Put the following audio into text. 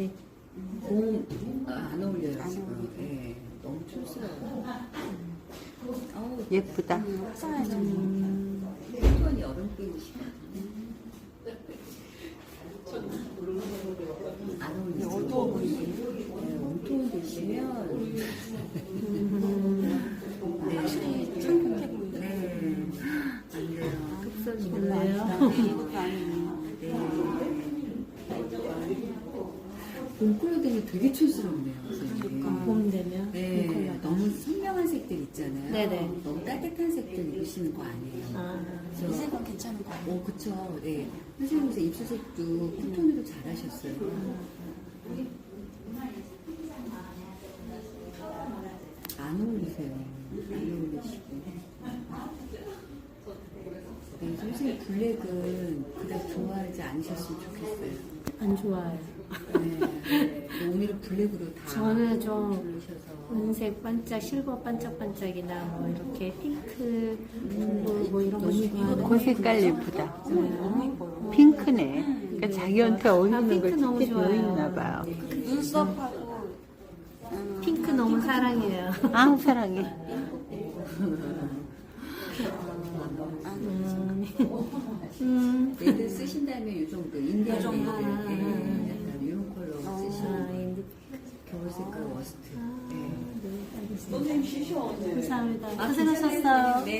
곰색. 곰, 아, 안 어울려요, 지금. 예, 너무 촌스러워요. 어우, 예쁘다. 음, 톤이 여름빛이거든요. 안 어울리죠? 네, 웜톤 드시면. 네. 확실히 청량해 보이네. 네. 안 돼요. 흑선인데요. 이것도 아니네요. 봄콜라등이 되게 촌스럽네요, 선생님. 봄 되면 네, 봄콜라다. 너무 선명한 색들 있잖아요. 네네. 너무 따뜻한 색들 입으시는 거 아니에요. 아, 그래서- 이 색은 괜찮은 거 아니에요? 오, 그쵸. 네. 선생님께서 입수색도 쿨톤으로 잘 하셨어요. 안 어울리세요. 안 어울리시고. 네, 선생님 블랙은 그다지 좋아하지 않으셨으면 좋겠어요. 안 좋아요. 네. 블랙으로 다 저는 좀 부르셔서. 은색 반짝, 실버 반짝반짝이나 뭐 이렇게 핑크 뭐, 뭐 이런 거 너무 좋아하는 그 색깔 예쁘다. 너무 예뻐요. 핑크네. 그러니까 자기한테 어울리는 아, 핑크 걸 너무 찍게 되어 좋아요. 있나 봐요. 눈썹하고 음, 핑크 너무 사랑해요. 아, 사랑해. 음, 음. 레드 쓰신다면 이 정도 인디안 이 정도. 색깔 워스트 네. 네, 알겠습니다. 감사합니다. 고생하셨어요. 네.